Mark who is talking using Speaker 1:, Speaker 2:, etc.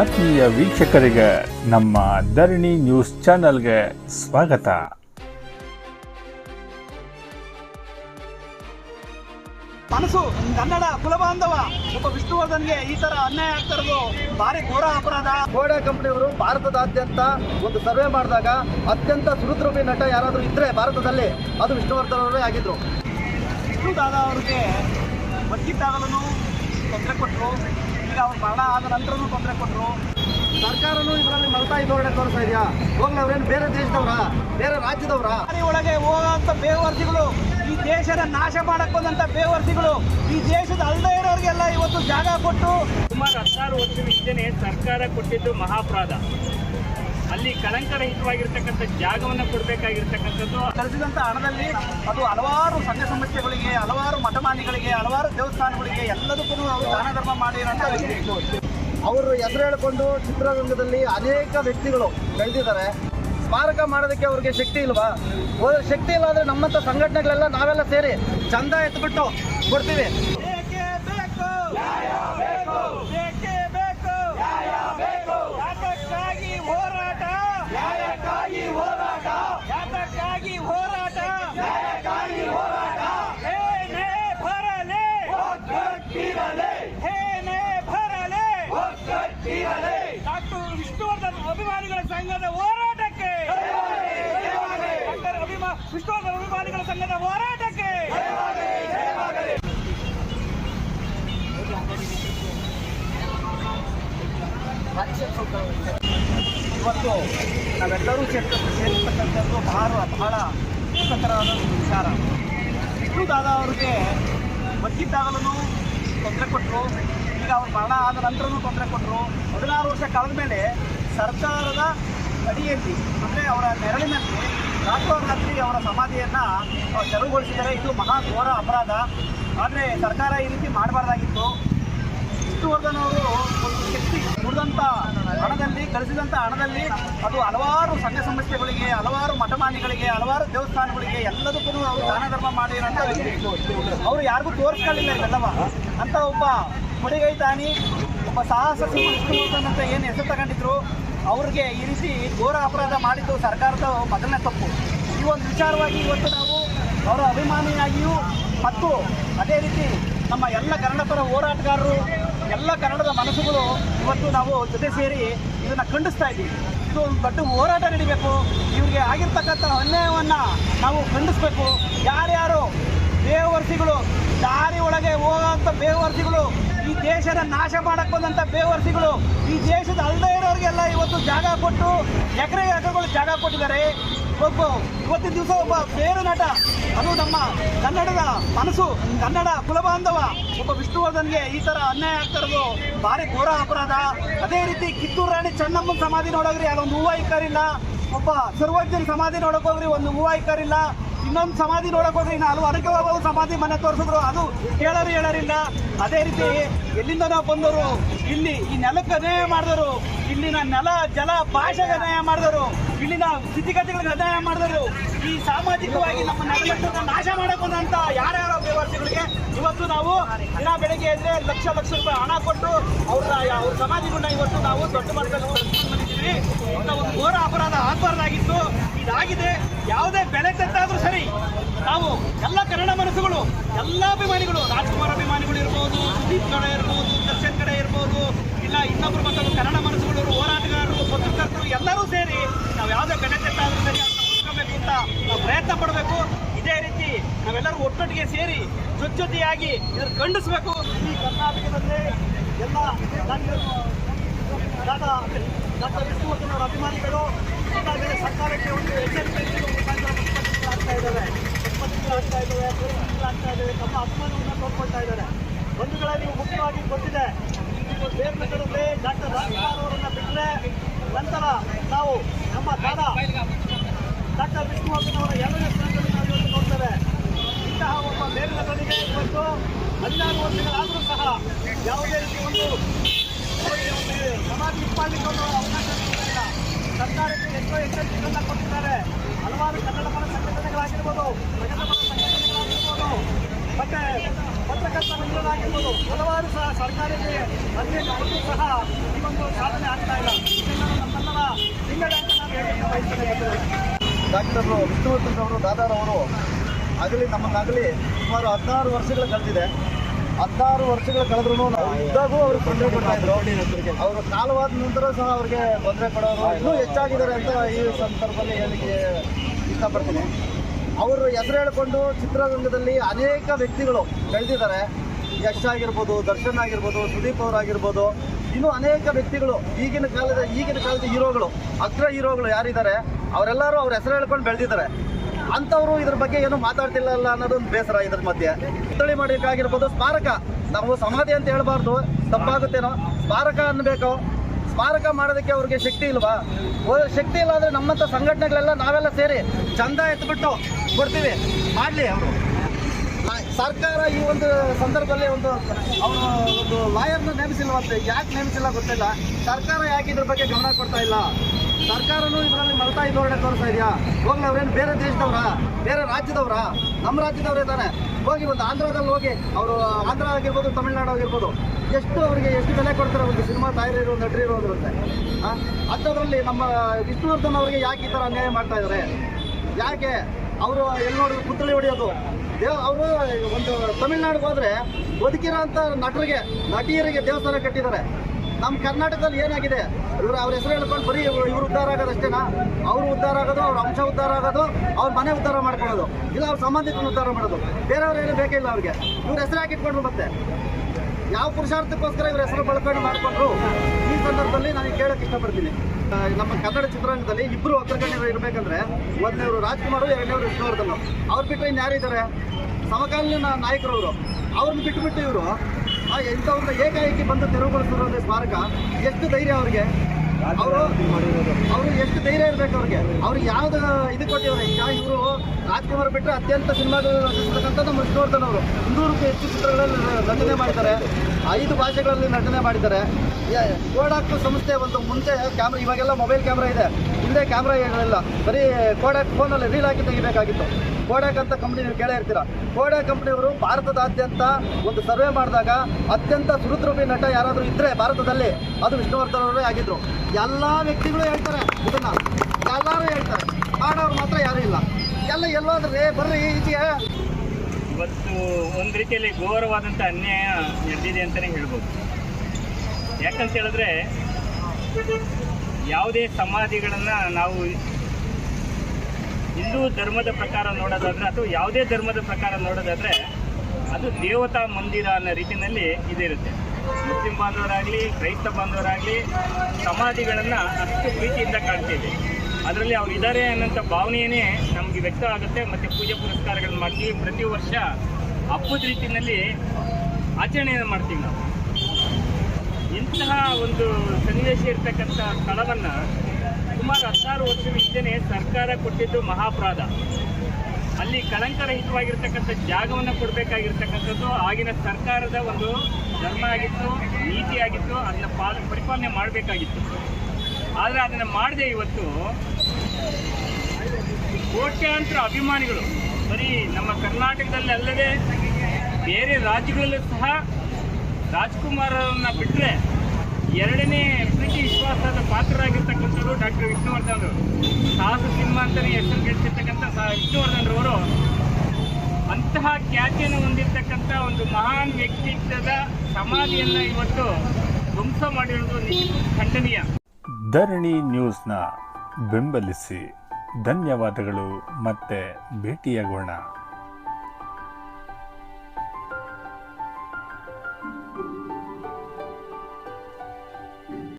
Speaker 1: ಆತ್ಮೀಯ ವೀಕ್ಷಕರಿಗೆ ನಮ್ಮ ಧರಣಿ ನ್ಯೂಸ್ ಚಾನೆಲ್ಗೆ ಸ್ವಾಗತ.
Speaker 2: ಮನಸ್ಸು ಕನ್ನಡ ಕುಲಬಾಂಧವ. ಒಬ್ಬ ವಿಷ್ಣುವರ್ಧನ್ಗೆ ಈ ತರ ಅನ್ಯಾಯ ಆಗ್ತಾ ಇರೋದು ಭಾರಿ ಘೋರ ಅಪರಾಧ.
Speaker 3: ಕೋಡಾ ಕಂಪನಿಯವರು ಭಾರತದಾದ್ಯಂತ ಒಂದು ಸರ್ವೆ ಮಾಡಿದಾಗ ಅತ್ಯಂತ ಸುರುದ್ರೂಪಿ ನಟ ಯಾರಾದರೂ ಇದ್ರೆ ಭಾರತದಲ್ಲಿ ಅದು ವಿಷ್ಣುವರ್ಧನ್ ಅವರೇ ಆಗಿದ್ರು.
Speaker 2: ವಿಷ್ಣು ದಾದಾ ಅವ್ರಿಗೆ ಬದುಕಿದ್ದಾಗಲೂ ತೊಂದರೆ ಕೊಟ್ಟರು. ಈಗ ಅವ್ರು ಮರಣ ಆದ ನಂತರನೂ ತೊಂದರೆ ಕೊಟ್ಟರು
Speaker 3: ಸರ್ಕಾರನೂ ಇದರಲ್ಲಿ ಮರ್ತಾ ಧೋರಣೆ ತೋರಿಸ್ತಾ ಇದೆಯಾ? ಹೋಗ್ಲಿ ಅವ್ರೇನು ಬೇರೆ ದೇಶದವ್ರ? ಬೇರೆ ರಾಜ್ಯದವ್ರ?
Speaker 2: ದಾರಿ ಒಳಗೆ ಹೋಗೋಂಥ ಬೇವರ್ಸಿಗಳು ಈ ದೇಶದ ನಾಶ ಮಾಡಕ್ ಬಂದಂತ ಬೇವರ್ಸಿಗಳು ಈ ದೇಶದ ಅಲ್ಲದೆ ಇರೋರಿಗೆಲ್ಲ ಇವತ್ತು ಜಾಗ ಕೊಟ್ಟು
Speaker 4: ಸುಮಾರು ಹತ್ತಾರು ವರ್ಷದ ಹಿಂದೆನೆ ಸರ್ಕಾರ ಕೊಟ್ಟಿದ್ದು ಮಹಾಪರಾಧ ಅಲ್ಲಿ ಕಳಂಕರಹಿತವಾಗಿರ್ತಕ್ಕಂಥ ಜಾಗವನ್ನು ಕೊಡಬೇಕಾಗಿರ್ತಕ್ಕಂಥದ್ದು.
Speaker 2: ಕಲಿಸಿದಂಥ ಹಣದಲ್ಲಿ ಅದು ಹಲವಾರು ಸಂಘ ಸಂಸ್ಥೆಗಳಿಗೆ ಹಲವಾರು ಮಠಮಾನಿಗಳಿಗೆ ಹಲವಾರು ದೇವಸ್ಥಾನಗಳಿಗೆ ಎಲ್ಲದಕ್ಕೂ ಅವರು ದಾನ ಧರ್ಮ ಮಾಡಿರೋಂಥ ವ್ಯಕ್ತಿ
Speaker 3: ಅವರು ಎದುರು ಹೇಳ್ಕೊಂಡು ಚಿತ್ರರಂಗದಲ್ಲಿ ಅನೇಕ ವ್ಯಕ್ತಿಗಳು ಬೆಳೆದಿದ್ದಾರೆ ಸ್ಮಾರಕ ಮಾಡೋದಕ್ಕೆ ಅವ್ರಿಗೆ ಶಕ್ತಿ ಇಲ್ವಾ? ಶಕ್ತಿ ಇಲ್ಲ ಅಂದ್ರೆ ನಮ್ಮಂಥ ಸಂಘಟನೆಗಳೆಲ್ಲ ನಾವೆಲ್ಲ ಸೇರಿ ಚಂದ ಎತ್ಬಿಟ್ಟು ಕೊಡ್ತೀವಿ
Speaker 2: ಬೇಕೇ ಬೇಕು ಬೇಕೇ ಬೇಕು ಯಾತಕ್ಕಾಗಿ ಹೋರಾಟ ಯಾತಕ್ಕಾಗಿ ಹೋರಾಟ ಯಾತಕ್ಕಾಗಿ ಹೋರಾಟ ಏನೇ ಬರಲಿ ಏನೇ ಬರಲಿ ಡಾಕ್ಟರ್ ವಿಷ್ಣುವರ್ಧನ್ ಅಭಿಮಾನಿಗಳ ಸಂಘದ ಹೋರಾಟಕ್ಕೆ. ಅಭಿಮಾನಿಗಳ ಸಂಘದ ಹೋರಾಟಕ್ಕೆ. ಇವತ್ತು ನಾವೆಲ್ಲರೂ ಸೇರ್ತ ಸೇರಿರ್ತಕ್ಕಂಥದ್ದು ಬಹಳ ಬಹಳ ಸುಖಕರವಾದ ಒಂದು ವಿಚಾರ. ವಿಷ್ಣು ದಾದ ಅವ್ರಿಗೆ ಬದುಕಿದ್ದಾಗಲೂ ತೊಂದರೆ ಕೊಟ್ಟರು ಈಗ ಅವ್ರು ಮರಣ ಆದ ನಂತರನೂ ತೊಂದರೆ ಕೊಟ್ಟರು ಹದಿನಾರು ವರ್ಷ ಕಳೆದ ಮೇಲೆ ಸರ್ಕಾರದ ಅಡಿಯಲ್ಲಿ, ಅಂದರೆ ಅವರ ನೆರಳಿನಲ್ಲಿ ರಾತ್ರೋರಾತ್ರಿ ಅವರ ಸಮಾಧಿಯನ್ನು ತೆರವುಗೊಳಿಸಿದರೆ ಇದು ಮಹಾ ಘೋರ ಅಪರಾಧ. ಆದರೆ ಸರ್ಕಾರ ಈ ರೀತಿ ಮಾಡಬಾರ್ದಾಗಿತ್ತು. ವಿಷ್ಣುವರ್ಧನ್ ಅವರು ಒಂದು ಶಕ್ತಿ ದುಡಿದಂಥ ಹಣದಲ್ಲಿ ಕಳಿಸಿದಂಥ ಹಣದಲ್ಲಿ ಅದು ಹಲವಾರು ಸಂಘ ಸಂಸ್ಥೆಗಳಿಗೆ, ಹಲವಾರು ಮಠಮಾನಿಗಳಿಗೆ ಹಲವಾರು ದೇವಸ್ಥಾನಗಳಿಗೆ ಎಲ್ಲದಕ್ಕೂ ಅವರು ದಾನ ಧರ್ಮ ಮಾಡಿರೋಂಥ ಅವರು ಯಾರಿಗೂ ತೋರಿಸ್ಕೊಳ್ಳಿಲ್ಲ ಇವೆಲ್ಲವ. ಅಂತ ಒಬ್ಬ ಮುಡಿಗೈ ದಾನಿ ಒಬ್ಬ ಸಾಹಸ ಸಿಂಹ ಅಂತ ಏನು ಹೆಸರು ತಗೊಂಡಿದ್ರು, ಅವ್ರಿಗೆ ಇರಿಸಿ ಘೋರ ಅಪರಾಧ ಮಾಡಿದ್ದು ಸರ್ಕಾರದ ಮೊದಲನೇ ತಪ್ಪು. ಈ ಒಂದು ವಿಚಾರವಾಗಿ ಇವತ್ತು ನಾವು ಅವರ ಅಭಿಮಾನಿಯಾಗಿಯೂ ಮತ್ತು ಅದೇ ರೀತಿ ನಮ್ಮ ಎಲ್ಲ ಕನ್ನಡ ಪರ ಹೋರಾಟಗಾರರು, ಎಲ್ಲ ಕನ್ನಡದ ಮನಸ್ಸುಗಳು ಇವತ್ತು ನಾವು ಜೊತೆ ಸೇರಿ ಇದನ್ನು ಖಂಡಿಸ್ತಾ ಇದ್ದೀವಿ. ಇದು ಒಂದು ದೊಡ್ಡ ಹೋರಾಟ ನಡೀಬೇಕು. ಇವರಿಗೆ ಆಗಿರ್ತಕ್ಕಂಥ ಅನ್ಯಾಯವನ್ನು ನಾವು ಖಂಡಿಸ್ಬೇಕು. ಯಾರ್ಯಾರು ಬೇವರ್ಸಿಗಳು, ದಾರಿ ಒಳಗೆ ಹೋಗೋಂಥ ಬೇವರ್ಸಿಗಳು ಈ ದೇಶದ ನಾಶ ಮಾಡಕ್ಕೆ ಬಂದಂಥ ಬೇವರ್ಸಿಗಳು, ಈ ದೇಶದ ಅಲ್ಲದೆ ಇರೋರಿಗೆಲ್ಲ ಇವತ್ತು ಜಾಗ ಕೊಟ್ಟು, ಎಕರೆ ಎಕರೆಗಳು ಜಾಗ ಕೊಟ್ಟಿದ್ದಾರೆ. ಒಬ್ಬ ಇವತ್ತಿನ ದಿವಸ ಒಬ್ಬ ಬೇರು ನಟ, ಅದು ನಮ್ಮ ಕನ್ನಡದ ಮನಸ್ಸು, ಕನ್ನಡ ಕುಲಬಾಂಧವ, ಒಬ್ಬ ವಿಷ್ಣುವರ್ಧನ್ಗೆ ಈ ತರ ಅನ್ಯಾಯ ಆಗ್ತಾ ಇರೋದು ಭಾರಿ ಘೋರ ಅಪರಾಧ. ಅದೇ ರೀತಿ ಕಿತ್ತೂರು ರಾಣಿ ಚೆನ್ನಮ್ಮನ ಸಮಾಧಿ ನೋಡೋಗ್ರಿ ಅದೊಂದು ಹೂವ ಇಕ್ಕರಿಲ್ಲ. ಒಬ್ಬ ಸರ್ವಜ್ಞನ ಸಮಾಧಿ ನೋಡಕ್ ಹೋಗ್ರಿ ಒಂದು ಹೂವ ಇಕ್ಕರಿಲ್ಲ. ಇನ್ನೊಂದು ಸಮಾಧಿ ನೋಡಕ್ ಹೋದ್ರೆ ಇನ್ನು ಹಲವು ಅದಕ್ಕೆ ಬಾಬು ಸಮಾಧಿ ಮನೆ ತೋರಿಸಿದ್ರು. ಅದು ಹೇಳರು ಹೇಳರಿಲ್ಲ ಅದೇ ರೀತಿ ಎಲ್ಲಿಂದ ನಾವು ಬಂದವರು? ಇಲ್ಲಿ ಈ ನೆಲಕ್ಕೆ ಅನ್ಯಾಯ ಮಾಡಿದವರು. ಇಲ್ಲಿನ ನೆಲ, ಜಲ, ಭಾಷೆಗೆ ಅನ್ಯಾಯ ಮಾಡಿದವರು. ಇಲ್ಲಿನ ಸ್ಥಿತಿಗತಿಗಳಿಗೆ ಅನ್ಯಾಯ ಮಾಡಿದವರು. ಈ ಸಾಮಾಜಿಕವಾಗಿ ನಮ್ಮ ನೆಲಮಟ್ಟದ ನಾಶ ಮಾಡಕ್ ಬಂದಂತ ಯಾರ್ಯಾರ ವ್ಯವಸ್ಥೆಗಳಿಗೆ ಇವತ್ತು ನಾವು ದಿನ ಬೆಳಗ್ಗೆ ಎದ್ರೆ ಲಕ್ಷ ಲಕ್ಷ ರೂಪಾಯಿ ಹಣ ಕೊಟ್ಟು ಅವ್ರ ಅವ್ರ ಸಮಾಧಿಗಳನ್ನ ಇವತ್ತು ನಾವು ದೊಡ್ಡ ಮಟ್ಟದಲ್ಲಿ ಒಂದು ಘೋರ ಅಪರಾಧ ಆಗಬಾರ್ದಾಗಿತ್ತು ಇದಾಗಿದೆ. ಯಾವುದೇ ಬೆಲೆ ತೆತ್ತಾದರೂ ಸರಿ, ನಾವು ಎಲ್ಲ ಕನ್ನಡ ಮನಸ್ಸುಗಳು, ಎಲ್ಲ ಅಭಿಮಾನಿಗಳು, ರಾಜ್ಕುಮಾರ್ ಅಭಿಮಾನಿಗಳು ಇರ್ಬೋದು, ಸುದೀಪ್ ಕಡೆ ಇರ್ಬೋದು, ದರ್ಶನ್ ಕಡೆ ಇರ್ಬೋದು, ಇಲ್ಲ ಇನ್ನೊಬ್ರು ಮತ್ತೊಂದು ಕನ್ನಡ ಮನಸ್ಸುಗಳು, ಹೋರಾಟಗಾರರು, ಪತ್ರಕರ್ತರು ಎಲ್ಲರೂ ಸೇರಿ ನಾವು ಯಾವುದೇ ಬೆಲೆ ತೆತ್ತಾದರೂ ಸರಿ ಅದನ್ನ ಅಂತ ನಾವು ಪ್ರಯತ್ನ ಪಡಬೇಕು. ಇದೇ ರೀತಿ ನಾವೆಲ್ಲರೂ ಒಟ್ಟೊಟ್ಟಿಗೆ ಸೇರಿ ಜೊತೆ ಜೊತೆಯಾಗಿ ಇದನ್ನು ಖಂಡಿಸಬೇಕು. ಈ ಕರ್ನಾಟಕದಲ್ಲಿ ಎಲ್ಲ ಡಾಕ್ಟರ್ ವಿಷ್ಣುವರ್ಧನ್ ಅವರ ಅಭಿಮಾನಿಗಳು ಈಗಾಗಲೇ ಸರ್ಕಾರಕ್ಕೆ ಒಂದು ಎಚ್ಚರಿಕೆ ಪ್ರತಿಭಟನೆಗಳಾಗ್ತಾ ಇದ್ದಾರೆ ಪ್ರತಿಭಟನೆಗಳಾಗ್ತಾ ಇದ್ದಾವೆ ಪ್ರತಿಭಟನೆಗಳಾಗ್ತಾ ಇದ್ದಾವೆ ತಮ್ಮ ಅಭಿಮಾನವನ್ನು ತೋರ್ಕೊಳ್ತಾ ಇದ್ದಾರೆ ಬಂಧುಗಳ ನೀವು ಮುಖ್ಯವಾಗಿ ಗೊತ್ತಿದೆ ಮಟ್ಟದಲ್ಲಿ ಡಾಕ್ಟರ್ ರಾಜ್ಕುಮಾರ್ ಅವರನ್ನ ಬಿಟ್ಟರೆ ನಂತರ ನಾವು ನಮ್ಮ ದಾಡ ಡಾಕ್ಟರ್ ವಿಷ್ಣುವರ್ಧನ್ ಅವರ ಎರಡನೇ ಸ್ಥಾನದಲ್ಲಿ ನಾವು ಇವತ್ತು ನೋಡ್ತೇವೆ ಇಂತಹ ಒಬ್ಬ ನಟನಿಗೆ ಇವತ್ತು ಹದಿನಾರು ವರ್ಷಗಳಾದರೂ ಸಹ ಯಾವುದೇ ರೀತಿ ಒಂದು ಸಮಾಜ ಇಟ್ಕೊಳ್ಳಿಕ್ಕೆ ಒಂದು ಅವಕಾಶ ನೀಡುವುದಿಲ್ಲ ಸರ್ಕಾರಕ್ಕೆ ಎಷ್ಟೋ ಎಚ್ಚರಿಕೆಗಳನ್ನ ಕೊಟ್ಟಿದ್ದಾರೆ ಹಲವಾರು ಕನ್ನಡ ಪರ ಸಂಘಟನೆಗಳಾಗಿರ್ಬೋದು ಪ್ರಗತ ಪರ ಸಂಘಟನೆಗಳಾಗಿರ್ಬೋದು ಮತ್ತೆ ಪತ್ರಕರ್ತ ಮಿತ್ರರಾಗಿರ್ಬೋದು ಹಲವಾರು ಸಹ ಸರ್ಕಾರಿ ಅಧಿಕಾರಿಗಳು ಸಹ ಈ ಒಂದು ಸಾಧನೆ ಆಗ್ತಾ ಇಲ್ಲ ನಮ್ಮೆಲ್ಲರ ಹಿನ್ನಡೆ ಅಂತ ನಾನು ಹೇಳಲಿಕ್ಕೆ ಬಯಸ್ತೇನೆ
Speaker 3: ಡಾಕ್ಟರ್ ವಿಷ್ಣುವರ್ಧನ್ ಅವರು ದಾದಾರವರು, ಆಗಲಿ ನಮ್ಮನ್ನಾಗಲಿ ಸುಮಾರು ಹದಿನಾರು ವರ್ಷಗಳು ಕಳೆದಿದೆ. ಹದಿನಾರು ವರ್ಷಗಳು ಕಳೆದ್ರು ಇದ್ದಾಗೂ ಅವ್ರಿಗೆ ತೊಂದರೆ ಕೊಡ್ತಾ ಇದ್ರು. ಅವ್ರ ಕಾಲವಾದ ನಂತರ ಸಹ ಅವ್ರಿಗೆ ತೊಂದರೆ ಕೊಡೋರು ಇನ್ನೂ ಹೆಚ್ಚಾಗಿದ್ದಾರೆ ಅಂತ ಈ ಸಂದರ್ಭದಲ್ಲಿ ಹೇಳಿಕೆ ಇಷ್ಟಪಡ್ತೀನಿ. ಅವರು ಹೆಸರು ಹೇಳಿಕೊಂಡು ಚಿತ್ರರಂಗದಲ್ಲಿ ಅನೇಕ ವ್ಯಕ್ತಿಗಳು ಬೆಳೆದಿದ್ದಾರೆ. ಯಶ್ ಆಗಿರ್ಬೋದು, ದರ್ಶನ್ ಆಗಿರ್ಬೋದು, ಸುದೀಪ್ ಅವರಾಗಿರ್ಬೋದು ಇನ್ನೂ ಅನೇಕ ವ್ಯಕ್ತಿಗಳು ಈಗಿನ ಕಾಲದ ಈಗಿನ ಕಾಲದ ಹೀರೋಗಳು, ಅಗ್ರ ಹೀರೋಗಳು ಯಾರಿದ್ದಾರೆ, ಅವರೆಲ್ಲರೂ ಅವ್ರ ಹೆಸರು ಹೇಳ್ಕೊಂಡು ಬೆಳೆದಿದ್ದಾರೆ. ಅಂಥವ್ರು ಇದ್ರ ಬಗ್ಗೆ ಏನು ಮಾತಾಡ್ತಿಲ್ಲ ಅಲ್ಲ ಅನ್ನೋದೊಂದು ಬೇಸರ ಇದ್ರ ಮಧ್ಯೆ. ಪುತ್ಥಳಿ ಮಾಡಬೇಕಾಗಿರ್ಬೋದು ಸ್ಮಾರಕ. ನಾವು ಸಮಾಧಿ ಅಂತ ಹೇಳ್ಬಾರ್ದು, ತಪ್ಪಾಗುತ್ತೇನೋ. ಸ್ಮಾರಕ ಅನ್ಬೇಕು ಸ್ಮಾರಕ ಮಾಡೋದಕ್ಕೆ ಅವ್ರಿಗೆ ಶಕ್ತಿ ಇಲ್ವಾ? ಶಕ್ತಿ ಇಲ್ಲ ಅಂದ್ರೆ ನಮ್ಮಂಥ ಸಂಘಟನೆಗಳೆಲ್ಲ ನಾವೆಲ್ಲ ಸೇರಿ ಚಂದ ಎತ್ಬಿಟ್ಟು ಕೊಡ್ತೀವಿ ಮಾಡಲಿ ಅವರು. ಸರ್ಕಾರ ಈ ಒಂದು ಸಂದರ್ಭದಲ್ಲಿ ಒಂದು, ಅವರು ಒಂದು ಲಾಯರ್ನ ನೇಮಿಸಿಲ್ವಂತೆ. ಯಾಕೆ ನೇಮಿಸಿಲ್ಲ ಗೊತ್ತಿಲ್ಲ. ಸರ್ಕಾರ ಯಾಕೆ ಇದ್ರ ಬಗ್ಗೆ ಗಮನ ಕೊಡ್ತಾ ಇಲ್ಲ? ಸರ್ಕಾರನೂ ಇದರಲ್ಲಿ ಮಲತಾಯಿ ಧೋರಣೆ ತೋರಿಸ್ತಾ ಇದೆಯಾ? ಹೋಗ್ಲಿ, ಅವ್ರೇನು ಬೇರೆ ದೇಶದವ್ರ? ಬೇರೆ ರಾಜ್ಯದವ್ರ? ನಮ್ಮ ರಾಜ್ಯದವ್ರೇ ತಾನೆ. ಹೋಗಿ ಒಂದು ಆಂಧ್ರದಲ್ಲಿ ಹೋಗಿ, ಅವರು ಆಂಧ್ರ ಆಗಿರ್ಬೋದು, ತಮಿಳ್ನಾಡು ಆಗಿರ್ಬೋದು, ಎಷ್ಟು ಅವರಿಗೆ ಎಷ್ಟು ಬೆಲೆ ಕೊಡ್ತಾರೆ ಒಂದು ಸಿನಿಮಾ ತಾಯಿರೋ ನಟರು ಇರೋದ್ರಂತೆ ಅಂಥದ್ರಲ್ಲಿ ನಮ್ಮ ವಿಷ್ಣುವರ್ಧನ್ ಅವರಿಗೆ ಯಾಕೆ ಈ ಥರ ಅನ್ಯಾಯ ಮಾಡ್ತಾ ಇದ್ದಾರೆ ಯಾಕೆ? ಅವರು ಎಲ್ಲಿ ನೋಡಿದ್ರು ಪುತ್ಥಳಿ ಹೊಡೆಯೋದು? ಅವರು ಒಂದು ತಮಿಳ್ನಾಡಿಗೆ ಹೋದ್ರೆ ಬದುಕಿರೋ ನಟರಿಗೆ, ನಟಿಯರಿಗೆ ದೇವಸ್ಥಾನ ಕಟ್ಟಿದ್ದಾರೆ. ನಮ್ಮ ಕರ್ನಾಟಕದಲ್ಲಿ ಏನಾಗಿದೆ? ಇವರು ಅವ್ರ ಹೆಸರು ಹೇಳ್ಕೊಂಡು ಬರೀ ಇವ್ರು ಉದ್ಧಾರ ಆಗೋದು ಅಷ್ಟೇನಾ? ಅವರು ಉದ್ಧಾರ ಆಗೋದು, ಅವ್ರ ಅಂಶ ಉದ್ಧಾರ ಆಗೋದು, ಅವ್ರ ಮನೆ ಉದ್ಧಾರ ಮಾಡ್ಕೊಳ್ಳೋದು. ಇಲ್ಲ ಅವ್ರ ಸಂಬಂಧಿಕರು ಉದ್ಧಾರ ಮಾಡೋದು. ಬೇರೆಯವ್ರು ಏನು ಬೇಕಿಲ್ಲ ಅವ್ರಿಗೆ. ಇವ್ರ ಹೆಸರು ಹಾಕಿಟ್ಕೊಂಡ್ರು ಮತ್ತೆ? ಯಾವ ಪುರುಷಾರ್ಥಕ್ಕೋಸ್ಕರ ಇವ್ರ ಹೆಸರು ಬಳಕೆ ಮಾಡಿಕೊಂಡ್ರು? ಈ ಸಂದರ್ಭದಲ್ಲಿ ನಾನು ಕೇಳಕ್ಕೆ ಇಷ್ಟಪಡ್ತೀನಿ. ನಮ್ಮ ಕನ್ನಡ ಚಿತ್ರರಂಗದಲ್ಲಿ ಇಬ್ಬರು ಅಗ್ರಗಣ್ಯರು ಇರಬೇಕಂದ್ರೆ ಒಂದನೇವರು ರಾಜ್ಕುಮಾರ್ ಎರಡನೇವರು ವಿಷ್ಣುವರ್ಧನ್. ಅವ್ರು ಬಿಟ್ಟರೆ ಇನ್ನು ಯಾರಿದ್ದಾರೆ ಸಮಕಾಲೀನ ನಾಯಕರು ಅವರು ಅವ್ರನ್ನ ಬಿಟ್ಟುಬಿಟ್ಟು ಇವರು ಇಂಥವ್ರನ್ನ ಏಕಾಏಕಿ ಬಂದು ತೆರವುಗೊಳಿಸಿರೋ ಸ್ಮಾರಕ. ಎಷ್ಟು ಧೈರ್ಯ ಅವ್ರಿಗೆ? ಅವರು ಎಷ್ಟು ಧೈರ್ಯ ಇರ್ಬೇಕು ಅವ್ರಿಗೆ? ಅವ್ರಿಗೆ ಯಾವ್ದು ಇದು ಕೊಟ್ಟಿದ್ದಾರೆ? ಈಗ ಇವರು ರಾಜ್ಕುಮಾರ್ ಬಿಟ್ಟರೆ ಅತ್ಯಂತ ಸಿನಿಮಾಗಳು ನಟಿಸ್ತಕ್ಕಂಥ ನಮ್ಮ ಅವರು. ಇನ್ನೂರಕ್ಕೂ ಹೆಚ್ಚು ಚಿತ್ರಗಳಲ್ಲಿ ನಟನೆ ಮಾಡಿದ್ದಾರೆ. ಐದು ಭಾಷೆಗಳಲ್ಲಿ ನಟನೆ ಮಾಡಿದ್ದಾರೆ. ಕೋಡಾಕ್ ಸಂಸ್ಥೆ ಒಂದು ಮುಂಚೆ ಕ್ಯಾಮ್ರಾ, ಇವಾಗೆಲ್ಲ ಮೊಬೈಲ್ ಕ್ಯಾಮ್ರಾ ಇದೆ. ಹಿಂದೆ ಕ್ಯಾಮ್ರಾ ಇರಲಿಲ್ಲ ಬರೀ ಕೋಡಾಕ್ ಫೋನಲ್ಲಿ ರೀಲ್ ಹಾಕಿ ತೆಗಿಬೇಕಾಗಿತ್ತು. ಕೋಡಾಕ್ ಅಂತ ಕಂಪ್ನಿ ನೀವು ಕೇಳೇ ಇರ್ತೀರ? ಕೋಡಾಕ್ ಕಂಪ್ನಿಯವರು ಭಾರತದಾದ್ಯಂತ ಒಂದು ಸರ್ವೆ ಮಾಡಿದಾಗ ಅತ್ಯಂತ ಸುರುದ್ರೂಪಿ ನಟ ಯಾರಾದರೂ ಇದ್ದರೆ ಭಾರತದಲ್ಲಿ ಅದು ವಿಷ್ಣುವರ್ಧನ್ ಅವರೇ ಆಗಿದ್ರು. ಎಲ್ಲ ವ್ಯಕ್ತಿಗಳು ಹೇಳ್ತಾರೆ ಇದನ್ನ ಎಲ್ಲರೂ ಹೇಳ್ತಾರೆ. ಮಾಡೋರು ಮಾತ್ರ ಯಾರೂ ಇಲ್ಲ. ಎಲ್ಲ ಎಲ್ಲೋದ್ರೆ ಬರ್ರಿ ಈಚೆಗೆ.
Speaker 4: ಇವತ್ತು ಒಂದು ರೀತಿಯಲ್ಲಿ ಘೋರವಾದಂಥ ಅನ್ಯಾಯ ನಡೆದಿದೆ ಅಂತಲೇ ಹೇಳ್ಬೋದು. ಯಾಕಂತ ಹೇಳಿದ್ರೆ, ಯಾವುದೇ ಸಮಾಧಿಗಳನ್ನು ನಾವು ಹಿಂದೂ ಧರ್ಮದ ಪ್ರಕಾರ ನೋಡೋದಾದ್ರೆ, ಅಥವಾ ಯಾವುದೇ ಧರ್ಮದ ಪ್ರಕಾರ ನೋಡೋದಾದ್ರೆ, ಅದು ದೇವತಾ ಮಂದಿರ ಅನ್ನೋ ರೀತಿಯಲ್ಲಿ ಇದಿರುತ್ತೆ. ಮುಸ್ಲಿಂ ಬಾಂಧವರಾಗಲಿ, ಕ್ರೈಸ್ತ ಬಾಂಧವರಾಗಲಿ, ಸಮಾಧಿಗಳನ್ನು ಅಷ್ಟು ಪ್ರೀತಿಯಿಂದ ಕಾಣ್ತೀವಿ ಅದರಲ್ಲಿ ಅವ್ರು ಇದ್ದಾರೆ ಅನ್ನೋಂಥ ಭಾವನೆಯೇ ನಮಗೆ ವ್ಯಕ್ತ ಆಗುತ್ತೆ. ಮತ್ತು ಪೂಜೆ ಪುರಸ್ಕಾರಗಳನ್ನ ಮಾಡ್ತೀವಿ. ಪ್ರತಿ ವರ್ಷ ಹಬ್ಬದ ರೀತಿಯಲ್ಲಿ ಆಚರಣೆಯನ್ನು ಮಾಡ್ತೀವಿ ನಾವು. ಇಂತಹ ಒಂದು ಸನ್ನಿವೇಶ ಇರ್ತಕ್ಕಂಥ ಸ್ಥಳವನ್ನು ಸುಮಾರು ಹತ್ತಾರು ವರ್ಷದ ಹಿಂದೆಯೇ ಸರ್ಕಾರ ಕೊಟ್ಟಿದ್ದು ಮಹಾಪರಾಧ ಅಲ್ಲಿ ಕಳಂಕರಹಿತವಾಗಿರ್ತಕ್ಕಂಥ ಜಾಗವನ್ನು ಕೊಡಬೇಕಾಗಿರ್ತಕ್ಕಂಥದ್ದು. ಆಗಿನ ಸರ್ಕಾರದ ಒಂದು ಧರ್ಮ ಆಗಿತ್ತು, ನೀತಿ ಆಗಿತ್ತು, ಅದನ್ನ ಪಾಲ, ಪರಿಪಾಲನೆ ಮಾಡಬೇಕಾಗಿತ್ತು. ಆದರೆ ಅದನ್ನು ಮಾಡದೆ ಇವತ್ತು ಕೋಟ್ಯಾಂತರ ಅಭಿಮಾನಿಗಳು, ಬರೀ ನಮ್ಮ ಕರ್ನಾಟಕದಲ್ಲಿ ಅಲ್ಲದೆ ಬೇರೆ ರಾಜ್ಯಗಳಲ್ಲೂ ಸಹ ರಾಜ್ಕುಮಾರ್ ಅವ್ರನ್ನ ಬಿಟ್ಟರೆ ಎರಡನೇ ಪ್ರೀತಿ ವಿಶ್ವಾಸದ ಪಾತ್ರರಾಗಿರ್ತಕ್ಕಂಥವ್ರು ಡಾಕ್ಟರ್ ವಿಷ್ಣುವರ್ಧನ್ ಅವರು. ಸಾಹಸ ಸಿಂಹ ಅಂತಲೇ ಹೆಸರು ಗಳಿಸಿರ್ತಕ್ಕಂಥ ಸಹ ವಿಷ್ಣುವರ್ಧನ್ ರವರು ಅಂತಹ ಖ್ಯಾತಿಯನ್ನು ಹೊಂದಿರತಕ್ಕಂಥ ಒಂದು ಮಹಾನ್ ವ್ಯಕ್ತಿತ್ವದ ಸಮಾಧಿಯನ್ನು ಇವತ್ತು ಧ್ವಂಸ ಮಾಡಿರುವುದು ಖಂಡನೀಯ.
Speaker 1: ಧರಣಿ ನ್ಯೂಸ್ನ ಬೆಂಬಲಿಸಿ. ಧನ್ಯವಾದಗಳು, ಮತ್ತೆ ಭೇಟಿಯಾಗೋಣ.